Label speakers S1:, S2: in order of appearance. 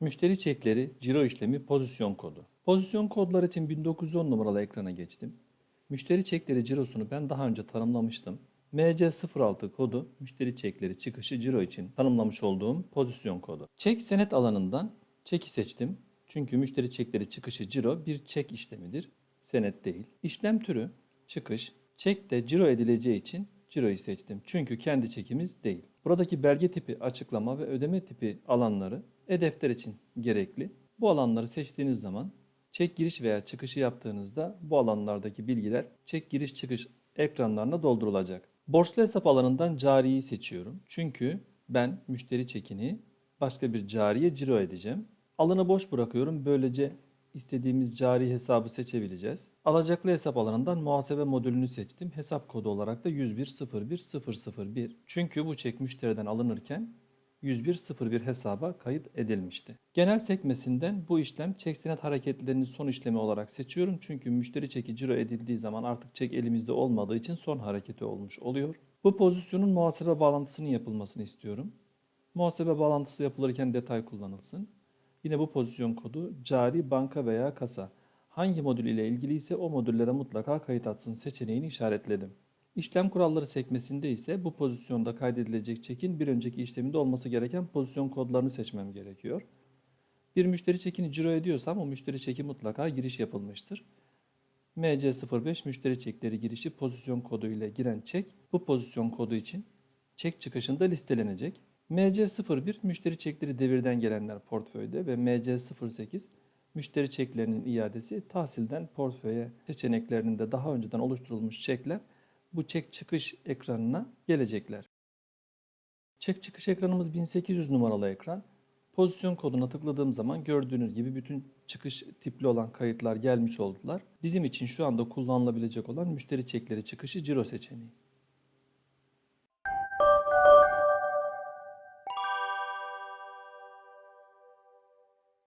S1: Müşteri çekleri, ciro işlemi, pozisyon kodu. Pozisyon kodlar için 1910 numaralı ekrana geçtim. Müşteri çekleri cirosunu ben daha önce tanımlamıştım. MC06 kodu müşteri çekleri çıkışı ciro için tanımlamış olduğum pozisyon kodu. Çek senet alanından çeki seçtim. Çünkü müşteri çekleri çıkışı ciro bir çek işlemidir. Senet değil. İşlem türü çıkış. Çek de ciro edileceği için ciroyu seçtim. Çünkü kendi çekimiz değil. Buradaki belge tipi açıklama ve ödeme tipi alanları e-defter için gerekli. Bu alanları seçtiğiniz zaman çek giriş veya çıkışı yaptığınızda bu alanlardaki bilgiler çek giriş çıkış ekranlarına doldurulacak. Borçlu hesap alanından cariyi seçiyorum. Çünkü ben müşteri çekini başka bir cariye ciro edeceğim. Alanı boş bırakıyorum. Böylece istediğimiz cari hesabı seçebileceğiz. Alacaklı hesap alanından muhasebe modülünü seçtim. Hesap kodu olarak da 1101001. Çünkü bu çek müşteriden alınırken 10101 hesaba kayıt edilmişti. Genel sekmesinden bu işlem çek senet hareketlerinin son işlemi olarak seçiyorum. Çünkü müşteri çeki ciro edildiği zaman artık çek elimizde olmadığı için son hareketi olmuş oluyor. Bu pozisyonun muhasebe bağlantısının yapılmasını istiyorum. Muhasebe bağlantısı yapılırken detay kullanılsın. Yine bu pozisyon kodu cari banka veya kasa. Hangi modül ile ilgili ise o modüllere mutlaka kayıt atsın seçeneğini işaretledim. İşlem kuralları sekmesinde ise bu pozisyonda kaydedilecek çekin bir önceki işleminde olması gereken pozisyon kodlarını seçmem gerekiyor. Bir müşteri çekini ciro ediyorsam o müşteri çeki mutlaka giriş yapılmıştır. MC05 müşteri çekleri girişi pozisyon kodu ile giren çek bu pozisyon kodu için çek çıkışında listelenecek. MC01 müşteri çekleri devirden gelenler portföyde ve MC08 müşteri çeklerinin iadesi tahsilden portföye seçeneklerinde daha önceden oluşturulmuş çekler bu çek çıkış ekranına gelecekler. Çek çıkış ekranımız 1800 numaralı ekran. Pozisyon koduna tıkladığım zaman gördüğünüz gibi bütün çıkış tipli olan kayıtlar gelmiş oldular. Bizim için şu anda kullanılabilecek olan müşteri çekleri çıkışı ciro seçeneği.